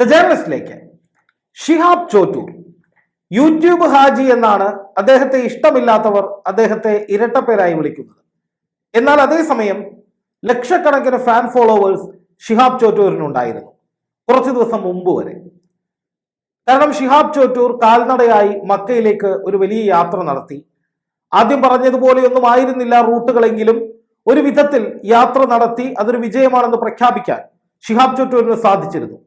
The ജേർണലിസ്റ്റിലേക്ക് Shihab Chottur. YouTube Haji എന്നാണ് അദ്ദേഹത്തെ ഇഷ്ടമില്ലാത്തവർ അദ്ദേഹത്തെ ഇരട്ടപ്പേരായി വിളിക്കുന്നത്. എന്നാൽ അതേസമയം ലക്ഷക്കണക്കിന് ഫാൻ ഫോളോവേഴ്സ് ഷിഹാബ് ചോറ്റൂരിനുണ്ടായിരുന്നു. കുറച്ചു ദിവസം മുമ്പ് വരെ. കാരണം ഷിഹാബ് ചോറ്റൂർ കാൽനടയായി മക്കയിലേക്ക് ഒരു വലിയ യാത്ര നടത്തി. ആദ്യം പറഞ്ഞതുപോലെയൊന്നും ആയിരുന്നില്ല റൂട്ടുകളെങ്കിലും ഒരു വിധത്തിൽ യാത്ര നടത്തി അതൊരു വിജയമാണെന്ന് പ്രഖ്യാപിക്കാൻ ഷിഹാബ് ചോറ്റൂരിന് സാധിച്ചിരുന്നു.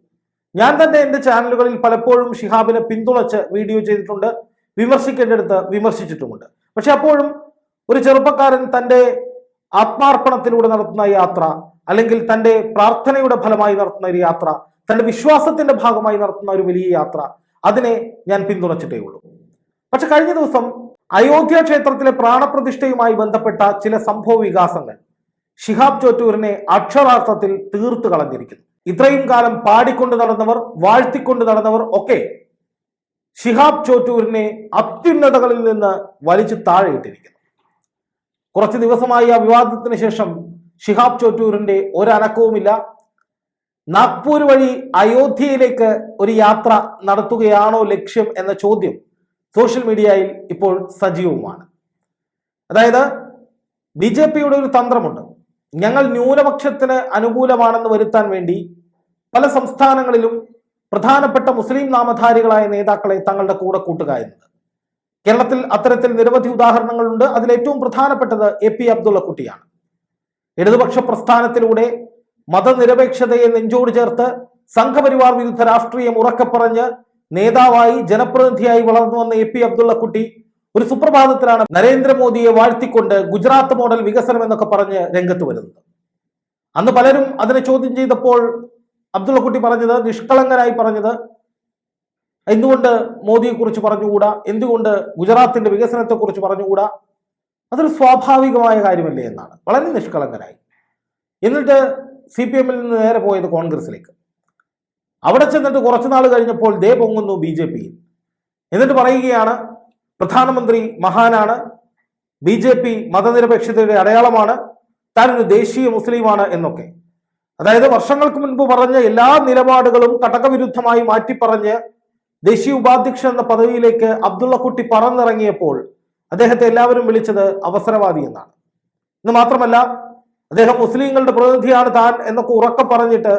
ഞാൻ തന്നെ എന്റെ ചാനലുകളിൽ പലപ്പോഴും ഷിഹാബിനെ പിന്തുണച്ച് വീഡിയോ ചെയ്തിട്ടുണ്ട് വിമർശിക്കേണ്ടടുത്ത് വിമർശിച്ചിട്ടുമുണ്ട്. പക്ഷെ അപ്പോഴും ഒരു ചെറുപ്പക്കാരൻ തന്റെ ആത്മാർപ്പണത്തിലൂടെ നടത്തുന്ന യാത്ര അല്ലെങ്കിൽ തന്റെ പ്രാർത്ഥനയുടെ ഫലമായി നടത്തുന്ന ഒരു യാത്ര തന്റെ വിശ്വാസത്തിന്റെ ഭാഗമായി നടത്തുന്ന ഒരു വലിയ യാത്ര അതിനെ ഞാൻ പിന്തുണച്ചിട്ടേ ഉള്ളൂ. പക്ഷെ കഴിഞ്ഞ ദിവസം അയോധ്യ ക്ഷേത്രത്തിലെ പ്രാണപ്രതിഷ്ഠയുമായി ബന്ധപ്പെട്ട ചില സംഭവ വികാസങ്ങൾ ഷിഹാബ് ചോറ്റൂരിനെ അക്ഷരാർത്ഥത്തിൽ തീർത്തു കളഞ്ഞിരിക്കുന്നു. ഇത്രയും കാലം പാടിക്കൊണ്ട് നടന്നവർ വാഴ്ത്തിക്കൊണ്ട് നടന്നവർ ഒക്കെ ഷിഹാബ് ചോറ്റൂരിനെ അത്യുന്നതകളിൽ നിന്ന് വലിച്ചു താഴെയിട്ടിരിക്കുന്നു. കുറച്ച് ദിവസമായി ആ വിവാദത്തിന് ശേഷം ഷിഹാബ് ചോറ്റൂരിന്റെ ഒരനക്കവുമില്ല. നാഗ്പൂർ വഴി അയോധ്യയിലേക്ക് ഒരു യാത്ര നടത്തുകയാണോ ലക്ഷ്യം എന്ന ചോദ്യം സോഷ്യൽ മീഡിയയിൽ ഇപ്പോൾ സജീവമാണ് അതായത് ബി ജെ പിയുടെ ഒരു തന്ത്രമുണ്ട്. ഞങ്ങൾ ന്യൂനപക്ഷത്തിന് അനുകൂലമാണെന്ന് വരുത്താൻ വേണ്ടി പല സംസ്ഥാനങ്ങളിലും പ്രധാനപ്പെട്ട മുസ്ലിം നാമധാരികളായ നേതാക്കളെ തങ്ങളുടെ കൂടെ കൂട്ടുകയായിരുന്നു. കേരളത്തിൽ അത്തരത്തിൽ നിരവധി ഉദാഹരണങ്ങളുണ്ട്. അതിൽ ഏറ്റവും പ്രധാനപ്പെട്ടത് എ പി അബ്ദുള്ളക്കുട്ടിയാണ്. ഇടതുപക്ഷ പ്രസ്ഥാനത്തിലൂടെ മതനിരപേക്ഷതയെ നെഞ്ചോട് ചേർത്ത് സംഘപരിവാർ വിരുദ്ധ രാഷ്ട്രീയം ഉറക്കെ പറഞ്ഞ് നേതാവായി ജനപ്രതിനിധിയായി വളർന്നു വന്ന എ പി അബ്ദുള്ളക്കുട്ടി ഒരു സുപ്രഭാതത്തിലാണ് നരേന്ദ്രമോദിയെ വാഴ്ത്തിക്കൊണ്ട് ഗുജറാത്ത് മോഡൽ വികസനം എന്നൊക്കെ പറഞ്ഞ് രംഗത്ത് വരുന്നത്. അന്ന് പലരും അതിനെ ചോദ്യം ചെയ്തപ്പോൾ അബ്ദുള്ളക്കുട്ടി പറഞ്ഞത് നിഷ്കളങ്കനായി പറഞ്ഞത് എന്തുകൊണ്ട് മോദിയെ കുറിച്ച് പറഞ്ഞുകൂടാ? എന്തുകൊണ്ട് ഗുജറാത്തിന്റെ വികസനത്തെ കുറിച്ച് പറഞ്ഞുകൂടാ? അതൊരു സ്വാഭാവികമായ കാര്യമല്ലേ എന്നാണ്. വളരെ നിഷ്കളങ്കനായി. എന്നിട്ട് സി പി എമ്മിൽ നിന്ന് നേരെ പോയത് കോൺഗ്രസിലേക്ക്. അവിടെ ചെന്നിട്ട് കുറച്ചുനാൾ കഴിഞ്ഞപ്പോൾ ദേ പൊങ്ങുന്നു ബി ജെ പിയിൽ എന്നിട്ട് പറയുകയാണ് പ്രധാനമന്ത്രി മഹാനാണ്. ബി ജെ പി മതനിരപേക്ഷതയുടെ അടയാളമാണ്. താനൊരു ദേശീയ മുസ്ലിമാണ് എന്നൊക്കെ. അതായത് വർഷങ്ങൾക്ക് മുൻപ് പറഞ്ഞ എല്ലാ നിലപാടുകളും കടകവിരുദ്ധമായി മാറ്റിപ്പറഞ്ഞ് ദേശീയ ഉപാധ്യക്ഷൻ എന്ന പദവിയിലേക്ക് അബ്ദുള്ളക്കുട്ടി പറന്നിറങ്ങിയപ്പോൾ അദ്ദേഹത്തെ എല്ലാവരും വിളിച്ചത് അവസരവാദി എന്നാണ്. ഇന്ന് മാത്രമല്ല അദ്ദേഹം മുസ്ലിങ്ങളുടെ പ്രതിനിധിയാണ് താൻ എന്നൊക്കെ ഉറക്കെ പറഞ്ഞിട്ട്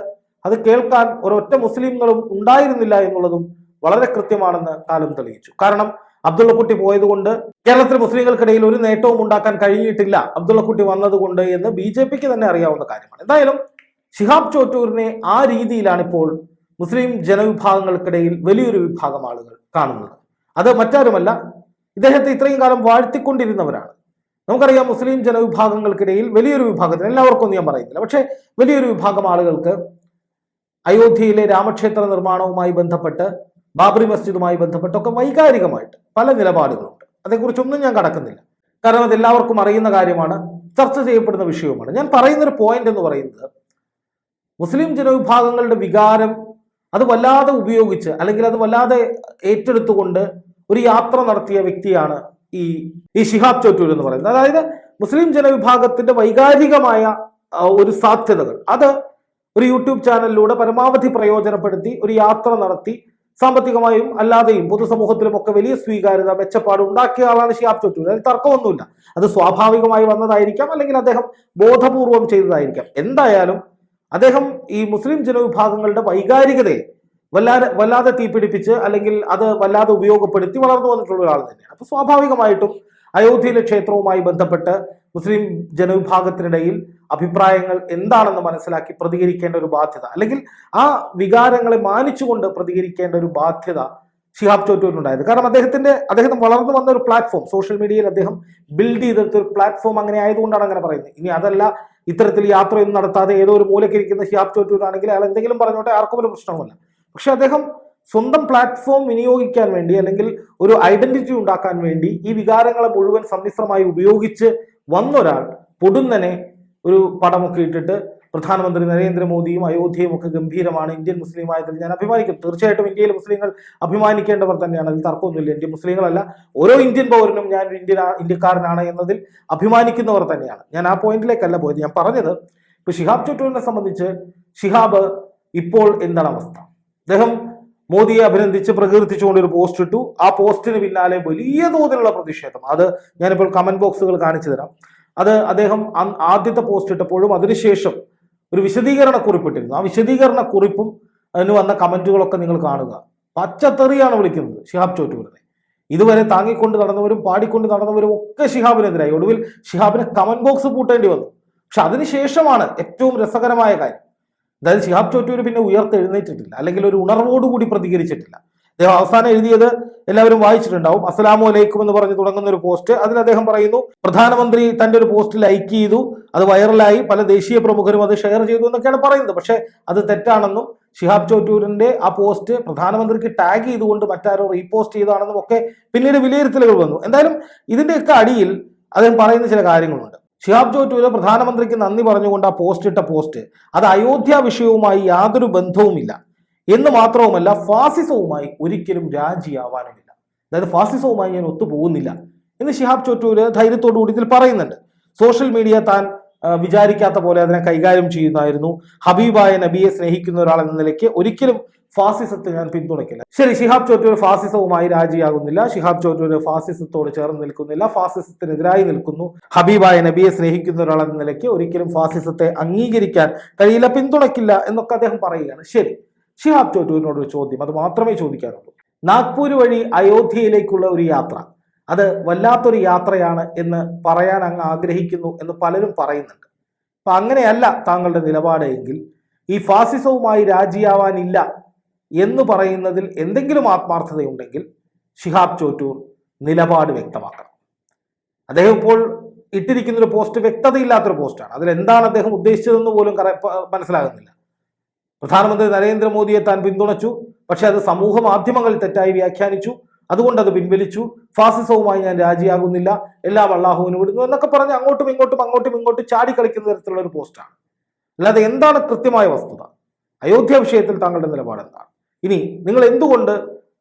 അത് കേൾക്കാൻ ഒരൊറ്റ മുസ്ലിങ്ങളും ഉണ്ടായിരുന്നില്ല എന്നുള്ളതും വളരെ കൃത്യമാണെന്ന് കാലം തെളിയിച്ചു. കാരണം അബ്ദുള്ളക്കുട്ടി പോയതുകൊണ്ട് കേരളത്തിലെ മുസ്ലിങ്ങൾക്കിടയിൽ ഒരു നേട്ടവും ഉണ്ടാക്കാൻ കഴിഞ്ഞിട്ടില്ല. അബ്ദുള്ളക്കുട്ടി വന്നതുകൊണ്ട് എന്ന് ബി ജെ പിക്ക് തന്നെ അറിയാവുന്ന കാര്യമാണ്. എന്തായാലും ഷിഹാബ് ചോറ്റൂരിനെ ആ രീതിയിലാണ് ഇപ്പോൾ മുസ്ലിം ജനവിഭാഗങ്ങൾക്കിടയിൽ വലിയൊരു വിഭാഗം ആളുകൾ കാണുന്നത്. അത് മറ്റാരുമല്ല ഇദ്ദേഹത്തെ ഇത്രയും കാലം വാഴ്ത്തിക്കൊണ്ടിരുന്നവരാണ്. നമുക്കറിയാം മുസ്ലിം ജനവിഭാഗങ്ങൾക്കിടയിൽ വലിയൊരു വിഭാഗത്തിന് എല്ലാവർക്കും ഞാൻ പറയുന്നില്ല. പക്ഷേ വലിയൊരു വിഭാഗം ആളുകൾക്ക് അയോധ്യയിലെ രാമക്ഷേത്ര നിർമ്മാണവുമായി ബന്ധപ്പെട്ട് ബാബറി മസ്ജിദുമായി ബന്ധപ്പെട്ടൊക്കെ വൈകാരികമായിട്ട് പല നിലപാടുകളുണ്ട്. അതേക്കുറിച്ചൊന്നും ഞാൻ കടക്കുന്നില്ല. കാരണം അത് എല്ലാവർക്കും അറിയുന്ന കാര്യമാണ് ചർച്ച ചെയ്യപ്പെടുന്ന വിഷയവുമാണ്. ഞാൻ പറയുന്നൊരു പോയിന്റ് എന്ന് പറയുന്നത് മുസ്ലിം ജനവിഭാഗങ്ങളുടെ വികാരം അത് വല്ലാതെ ഉപയോഗിച്ച് അല്ലെങ്കിൽ അത് വല്ലാതെ ഏറ്റെടുത്തുകൊണ്ട് ഒരു യാത്ര നടത്തിയ വ്യക്തിയാണ് ഈ ഈ ഷിഹാബ് ചോറ്റൂർ എന്ന് പറയുന്നത്. അതായത് മുസ്ലിം ജനവിഭാഗത്തിന്റെ വൈകാരികമായ ഒരു സാധ്യതകൾ. അത് ഒരു യൂട്യൂബ് ചാനലിലൂടെ പരമാവധി പ്രയോജനപ്പെടുത്തി ഒരു യാത്ര നടത്തി സാമ്പത്തികമായും അല്ലാതെയും പൊതുസമൂഹത്തിലും ഒക്കെ വലിയ സ്വീകാര്യത മെച്ചപ്പാട് ഉണ്ടാക്കിയ ആളാണ് ഷിയാബ് ചോറ്റൂർ അതിൽ തർക്കമൊന്നുമില്ല. അത് സ്വാഭാവികമായി വന്നതായിരിക്കാം അല്ലെങ്കിൽ അദ്ദേഹം ബോധപൂർവം ചെയ്തതായിരിക്കാം. എന്തായാലും അദ്ദേഹം ഈ മുസ്ലിം ജനവിഭാഗങ്ങളുടെ വൈകാരികതയെ വല്ലാതെ വല്ലാതെ തീപിടിപ്പിച്ച് അല്ലെങ്കിൽ അത് വല്ലാതെ ഉപയോഗപ്പെടുത്തി വളർന്നു വന്നിട്ടുള്ള ഒരാൾ തന്നെയാണ്. അപ്പൊ സ്വാഭാവികമായിട്ടും അയോധ്യയിലെ ക്ഷേത്രവുമായി ബന്ധപ്പെട്ട് മുസ്ലിം ജനവിഭാഗത്തിനിടയിൽ അഭിപ്രായങ്ങൾ എന്താണെന്ന് മനസ്സിലാക്കി പ്രതികരിക്കേണ്ട ഒരു ബാധ്യത. അല്ലെങ്കിൽ ആ വികാരങ്ങളെ മാനിച്ചുകൊണ്ട് പ്രതികരിക്കേണ്ട ഒരു ബാധ്യത ഷിഹാബ് ചോറ്റൂരിനുണ്ടായത് കാരണം അദ്ദേഹത്തിന്റെ അദ്ദേഹം വളർന്നു വന്ന ഒരു പ്ലാറ്റ്ഫോം സോഷ്യൽ മീഡിയയിൽ അദ്ദേഹം ബിൽഡ് ചെയ്തെടുത്ത ഒരു പ്ലാറ്റ്ഫോം അങ്ങനെ ആയതുകൊണ്ടാണ് അങ്ങനെ പറയുന്നത്. ഇനി അതല്ല ഇത്തരത്തിൽ യാത്രയൊന്നും നടത്താതെ ഏതോ ഒരു മൂലക്കിരിക്കുന്ന ഷിഹാബ് ചോറ്റൂരാണെങ്കിൽ അയാൾ എന്തെങ്കിലും പറഞ്ഞോട്ടെ ആർക്കും ഒരു പ്രശ്നമല്ല പക്ഷെ അദ്ദേഹം സ്വന്തം പ്ലാറ്റ്ഫോം വിനിയോഗിക്കാൻ വേണ്ടി അല്ലെങ്കിൽ ഒരു ഐഡന്റിറ്റി ഉണ്ടാക്കാൻ വേണ്ടി ഈ വികാരങ്ങളെ മുഴുവൻ സമ്മിശ്രമായി ഉപയോഗിച്ച് വന്നൊരാൾ പൊടുന്നനെ ഒരു പടമൊക്കെ ഇട്ടിട്ട് പ്രധാനമന്ത്രി നരേന്ദ്രമോദിയും അയോധ്യയും ഒക്കെ ഗംഭീരമാണ്. ഇന്ത്യൻ മുസ്ലിം ആയതിൽ ഞാൻ അഭിമാനിക്കും. തീർച്ചയായിട്ടും ഇന്ത്യയിലെ മുസ്ലിങ്ങൾ അഭിമാനിക്കേണ്ടവർ തന്നെയാണ്. അതിൽ തർക്കമൊന്നുമില്ല. ഇന്ത്യൻ മുസ്ലിങ്ങളല്ല ഓരോ ഇന്ത്യൻ പൗരനും ഞാൻ ഇന്ത്യൻ ഇന്ത്യക്കാരനാണ് എന്നതിൽ അഭിമാനിക്കുന്നവർ തന്നെയാണ്. ഞാൻ ആ പോയിന്റിലേക്കല്ല പോയത്. ഞാൻ പറഞ്ഞത് ഇപ്പൊ ഷിഹാബ് ചുറ്റൂരിനെ സംബന്ധിച്ച് ഷിഹാബ് ഇപ്പോൾ എന്താണ് അവസ്ഥ? അദ്ദേഹം മോദിയെ അഭിനന്ദിച്ച് പ്രകീർത്തിച്ചുകൊണ്ട് ഒരു പോസ്റ്റ് ഇട്ടു. ആ പോസ്റ്റിന് പിന്നാലെ വലിയ തോതിലുള്ള പ്രതിഷേധം. അത് ഞാനിപ്പോൾ കമന്റ് ബോക്സുകൾ കാണിച്ചു തരാം. അത് അദ്ദേഹം ആദ്യത്തെ പോസ്റ്റ് ഇട്ടപ്പോഴും അതിനുശേഷം ഒരു വിശദീകരണ കുറിപ്പിട്ടിരുന്നു ആ വിശദീകരണ കുറിപ്പും അതിന് വന്ന കമന്റുകളൊക്കെ നിങ്ങൾ കാണുക. പച്ചത്തെറിയാണ് വിളിക്കുന്നത് ഷിഹാബ് ചോറ്റൂരിനെ. ഇതുവരെ താങ്ങിക്കൊണ്ട് നടന്നവരും പാടിക്കൊണ്ട് നടന്നവരും ഒക്കെ ഷിഹാബിനെതിരായി. ഒടുവിൽ ഷിഹാബിന് കമന്റ് ബോക്സ് പൂട്ടേണ്ടി വന്നു. പക്ഷെ അതിനുശേഷമാണ് ഏറ്റവും രസകരമായ കാര്യം. അതായത് ഷിഹാബ് ചോറ്റൂര് പിന്നെ ഉയർത്തെഴുന്നേറ്റിട്ടില്ല. അല്ലെങ്കിൽ ഒരു ഉണർവോടുകൂടി പ്രതികരിച്ചിട്ടില്ല. അദ്ദേഹം അവസാനം എഴുതിയത് എല്ലാവരും വായിച്ചിട്ടുണ്ടാവും. അസ്സലാമു അലൈക്കും എന്ന് പറഞ്ഞ് തുടങ്ങുന്ന ഒരു പോസ്റ്റ്. അതിൽ അദ്ദേഹം പറയുന്നു പ്രധാനമന്ത്രി തന്റെ ഒരു പോസ്റ്റ് ലൈക്ക് ചെയ്തു. അത് വൈറലായി. പല ദേശീയ പ്രമുഖരും അത് ഷെയർ ചെയ്തു എന്നൊക്കെയാണ് പറയുന്നത്. പക്ഷെ അത് തെറ്റാണെന്നും ഷിഹാബ് ചോറ്റൂരിന്റെ ആ പോസ്റ്റ് പ്രധാനമന്ത്രിക്ക് ടാഗ് ചെയ്തുകൊണ്ട് മറ്റാരോ റീപോസ്റ്റ് ചെയ്തതാണെന്നും ഒക്കെ പിന്നീട് വിലയിരുത്തലുകൾ വന്നു. എന്തായാലും ഇതിന്റെയൊക്കെ അടിയിൽ അദ്ദേഹം പറയുന്ന ചില കാര്യങ്ങളുണ്ട്. ഷിഹാബ് ചോറ്റൂര് പ്രധാനമന്ത്രിക്ക് നന്ദി പറഞ്ഞുകൊണ്ട് ആ പോസ്റ്റ് ഇട്ട പോസ്റ്റ് അത് അയോധ്യ വിഷയവുമായി യാതൊരു ബന്ധവുമില്ല. എന്ന് മാത്രവുമല്ല ഫാസിസവുമായി ഒരിക്കലും രാജിയാവാനുമില്ല അതായത് ഫാസിസവുമായി ഞാൻ ഒത്തുപോകുന്നില്ല എന്ന് ഷിഹാബ് ചോറ്റൂര് ധൈര്യത്തോടു കൂടി ഇതിൽ പറയുന്നുണ്ട്. സോഷ്യൽ മീഡിയ താൻ വിചാരിക്കാത്ത പോലെ അതിനെ കൈകാര്യം ചെയ്യുന്നതായിരുന്നു. ഹബീബായ നബിയെ സ്നേഹിക്കുന്ന ഒരാൾ എന്ന നിലയ്ക്ക് ഒരിക്കലും ഫാസിസത്തെ ഞാൻ പിന്തുണയ്ക്കില്ല. ശരി ഷിഹാബ് ചോറ്റൂർ ഫാസിസവുമായി രാജിയാകുന്നില്ല. ഷിഹാബ് ചോറ്റൂർ ഫാസിസത്തോട് ചേർന്ന് നിൽക്കുന്നില്ല. ഫാസിസത്തിനെതിരായി നിൽക്കുന്നു. ഹബീബായ നബിയെ സ്നേഹിക്കുന്ന ഒരാൾ എന്ന നിലയ്ക്ക് ഒരിക്കലും ഫാസിസത്തെ അംഗീകരിക്കാൻ കഴിയില്ല പിന്തുണയ്ക്കില്ല എന്നൊക്കെ അദ്ദേഹം പറയുകയാണ്. ശരി ഷിഹാബ് ചോറ്റൂരിനോട് ഒരു ചോദ്യം. അത് മാത്രമേ ചോദിക്കാറുള്ളൂ നാഗ്പൂർ വഴി അയോധ്യയിലേക്കുള്ള ഒരു യാത്ര. അത് വല്ലാത്തൊരു യാത്രയാണ് എന്ന് പറയാൻ അങ്ങ് ആഗ്രഹിക്കുന്നു എന്ന് പലരും പറയുന്നുണ്ട്. അപ്പൊ അങ്ങനെയല്ല താങ്കളുടെ നിലപാട് എങ്കിൽ ഈ ഫാസിസവുമായി രാജിയാവാനില്ല എന്ന് പറയുന്നതിൽ എന്തെങ്കിലും ആത്മാർത്ഥതയുണ്ടെങ്കിൽ ഷിഹാബ് ചോറ്റൂർ നിലപാട് വ്യക്തമാക്കണം. അദ്ദേഹം ഇപ്പോൾ ഇട്ടിരിക്കുന്നൊരു പോസ്റ്റ് വ്യക്തതയില്ലാത്തൊരു പോസ്റ്റാണ്. അതിൽ എന്താണ് അദ്ദേഹം ഉദ്ദേശിച്ചതെന്ന് പോലും മനസ്സിലാകുന്നില്ല. പ്രധാനമന്ത്രി നരേന്ദ്രമോദിയെ താൻ പിന്തുണച്ചു പക്ഷെ അത് സമൂഹ മാധ്യമങ്ങൾ തെറ്റായി വ്യാഖ്യാനിച്ചു. അതുകൊണ്ട് അത് പിൻവലിച്ചു. ഫാസിസവുമായി ഞാൻ രാജിയാകുന്നില്ല. എല്ലാം അള്ളാഹുവിന് വിടുന്നു എന്നൊക്കെ പറഞ്ഞ് അങ്ങോട്ടും ഇങ്ങോട്ടും അങ്ങോട്ടും ഇങ്ങോട്ടും ചാടിക്കളിക്കുന്ന തരത്തിലുള്ള ഒരു പോസ്റ്റാണ് അല്ലാതെ എന്താണ് കൃത്യമായ വസ്തുത? അയോധ്യ വിഷയത്തിൽ താങ്കളുടെ നിലപാട് എന്താണ്? ഇനി നിങ്ങൾ എന്തുകൊണ്ട്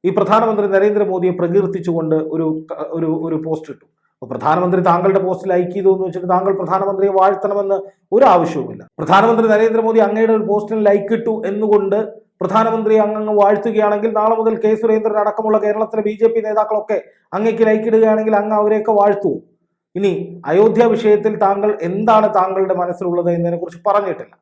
ഈ പ്രധാനമന്ത്രി നരേന്ദ്രമോദിയെ പ്രകീർത്തിച്ചുകൊണ്ട് ഒരു ഒരു ഒരു പോസ്റ്റ് ഇട്ടു? അപ്പൊ പ്രധാനമന്ത്രി താങ്കളുടെ പോസ്റ്റ് ലൈക്ക് ചെയ്തു എന്ന് വെച്ചിട്ട് താങ്കൾ പ്രധാനമന്ത്രിയെ വാഴ്ത്തണമെന്ന് ഒരു ആവശ്യവുമില്ല. പ്രധാനമന്ത്രി നരേന്ദ്രമോദി അങ്ങയുടെ ഒരു പോസ്റ്റിന് ലൈക്ക് ഇട്ടു എന്നുകൊണ്ട് പ്രധാനമന്ത്രി അങ്ങ് വാഴ്ത്തുകയാണെങ്കിൽ നാളെ മുതൽ കെ സുരേന്ദ്രൻ അടക്കമുള്ള കേരളത്തിലെ ബി ജെ പി നേതാക്കളൊക്കെ അങ്ങേക്ക് ലൈക്ക് ഇടുകയാണെങ്കിൽ അങ്ങ് അവരെയൊക്കെ വാഴ്ത്തൂ. ഇനി അയോധ്യ വിഷയത്തിൽ താങ്കൾ എന്താണ് താങ്കളുടെ മനസ്സിലുള്ളത് എന്നതിനെ കുറിച്ച് പറഞ്ഞിട്ടില്ല.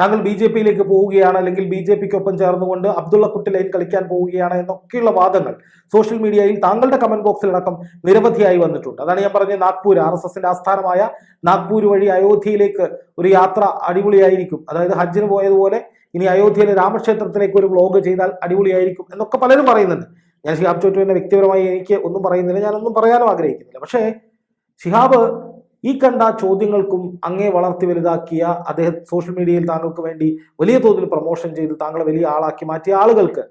താങ്കൾ ബി ജെ പിയിലേക്ക് പോവുകയാണ് അല്ലെങ്കിൽ ബി ജെ പിക്കൊപ്പം ചേർന്നുകൊണ്ട് അബ്ദുള്ള കുട്ടി ലൈൻ കളിക്കാൻ പോവുകയാണ് എന്നൊക്കെയുള്ള വാദങ്ങൾ സോഷ്യൽ മീഡിയയിൽ താങ്കളുടെ കമന്റ് ബോക്സിലടക്കം നിരവധിയായി വന്നിട്ടുണ്ട്. അതാണ് ഞാൻ പറഞ്ഞത് നാഗ്പൂർ ആർ എസ് എസിന്റെ ആസ്ഥാനമായ നാഗ്പൂർ വഴി അയോധ്യയിലേക്ക് ഒരു യാത്ര അടിപൊളിയായിരിക്കും. അതായത് ഹജ്ജിന് പോയതുപോലെ ഇനി അയോധ്യയിലെ രാമക്ഷേത്രത്തിലേക്ക് ഒരു വ്ലോഗ് ചെയ്താൽ അടിപൊളിയായിരിക്കും എന്നൊക്കെ പലരും പറയുന്നുണ്ട്. ഞാൻ ശിഹാബ് ചോറ്റുവിനെ വ്യക്തിപരമായി എനിക്ക് ഒന്നും പറയുന്നില്ല ഞാനൊന്നും പറയാനും ആഗ്രഹിക്കുന്നില്ല. പക്ഷേ ഷിഹാബ് ഈ കണ്ട ചോദ്യങ്ങൾക്കും അങ്ങേ വളർത്തി വലുതാക്കിയ അദ്ദേഹം സോഷ്യൽ മീഡിയയിൽ താങ്കൾക്ക് വേണ്ടി വലിയ തോതിൽ പ്രൊമോഷൻ ചെയ്ത് താങ്കളെ വലിയ ആളാക്കി മാറ്റിയ ആളുകൾക്ക്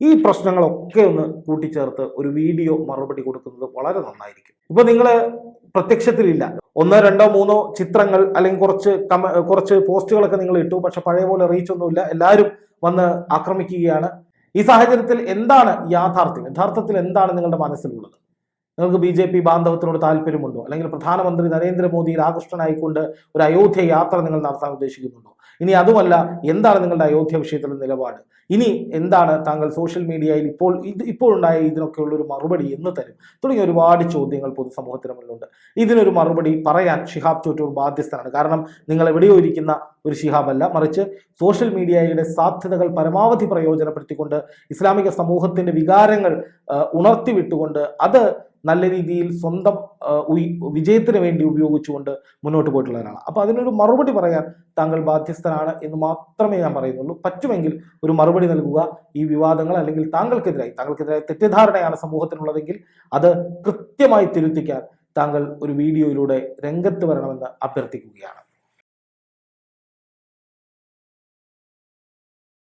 ഈ പ്രശ്നങ്ങളൊക്കെ ഒന്ന് കൂട്ടിച്ചേർത്ത് ഒരു വീഡിയോ മറുപടി കൊടുക്കുന്നത് വളരെ നന്നായിരിക്കും. ഇപ്പൊ നിങ്ങൾ പ്രത്യക്ഷത്തിലില്ല. ഒന്നോ രണ്ടോ മൂന്നോ ചിത്രങ്ങൾ അല്ലെങ്കിൽ കുറച്ച് കമ കുറച്ച് പോസ്റ്റുകളൊക്കെ നിങ്ങൾ ഇട്ടു. പക്ഷെ പഴയ പോലെ റീച്ച് ഒന്നുമില്ല. എല്ലാവരും വന്ന് ആക്രമിക്കുകയാണ്. ഈ സാഹചര്യത്തിൽ എന്താണ് യാഥാർത്ഥ്യം? യഥാർത്ഥത്തിൽ എന്താണ് നിങ്ങളുടെ മനസ്സിലുള്ളത്? നിങ്ങൾക്ക് ബി ജെ പി ബാന്ധവത്തിനോട് താല്പര്യമുണ്ടോ? അല്ലെങ്കിൽ പ്രധാനമന്ത്രി നരേന്ദ്രമോദിയിൽ ആകൃഷ്ടനായിക്കൊണ്ട് ഒരു അയോധ്യ യാത്ര നിങ്ങൾ നടത്താൻ ഉദ്ദേശിക്കുന്നുണ്ടോ? ഇനി അതുമല്ല എന്താണ് നിങ്ങളുടെ അയോധ്യ വിഷയത്തിലുള്ള നിലപാട്? ഇനി എന്താണ് താങ്കൾ സോഷ്യൽ മീഡിയയിൽ ഇപ്പോൾ ഇത് ഇപ്പോഴുണ്ടായ ഇതിനൊക്കെയുള്ള ഒരു മറുപടി എന്ന് തരും? തുടങ്ങിയ ഒരുപാട് ചോദ്യങ്ങൾ പൊതുസമൂഹത്തിന് മുന്നിലുണ്ട്. ഇതിനൊരു മറുപടി പറയാൻ ഷിഹാബ് ചോറ്റൂർ ബാധ്യസ്ഥനാണ്. കാരണം നിങ്ങൾ എവിടെയോ ഇരിക്കുന്ന ഒരു ഷിഹാബ് അല്ല മറിച്ച് സോഷ്യൽ മീഡിയയുടെ സാധ്യതകൾ പരമാവധി പ്രയോജനപ്പെടുത്തിക്കൊണ്ട് ഇസ്ലാമിക സമൂഹത്തിന്റെ വികാരങ്ങൾ ഉണർത്തിവിട്ടുകൊണ്ട് അത് നല്ല രീതിയിൽ സ്വന്തം വിജയത്തിന് വേണ്ടി ഉപയോഗിച്ചുകൊണ്ട് മുന്നോട്ട് പോയിട്ടുള്ള ഒരാളാണ് അപ്പൊ അതിനൊരു മറുപടി പറയാൻ താങ്കൾ ബാധ്യസ്ഥനാണ് എന്ന് മാത്രമേ ഞാൻ പറയുന്നുള്ളൂ. പറ്റുമെങ്കിൽ ഒരു മറുപടി നൽകുക. ഈ വിവാദങ്ങൾ അല്ലെങ്കിൽ താങ്കൾക്കെതിരായി താങ്കൾക്കെതിരായ തെറ്റിദ്ധാരണയാണ് സമൂഹത്തിനുള്ളതെങ്കിൽ അത് കൃത്യമായി തിരുത്തിക്കാൻ താങ്കൾ ഒരു വീഡിയോയിലൂടെ രംഗത്ത് വരണമെന്ന് അഭ്യർത്ഥിക്കുകയാണ്.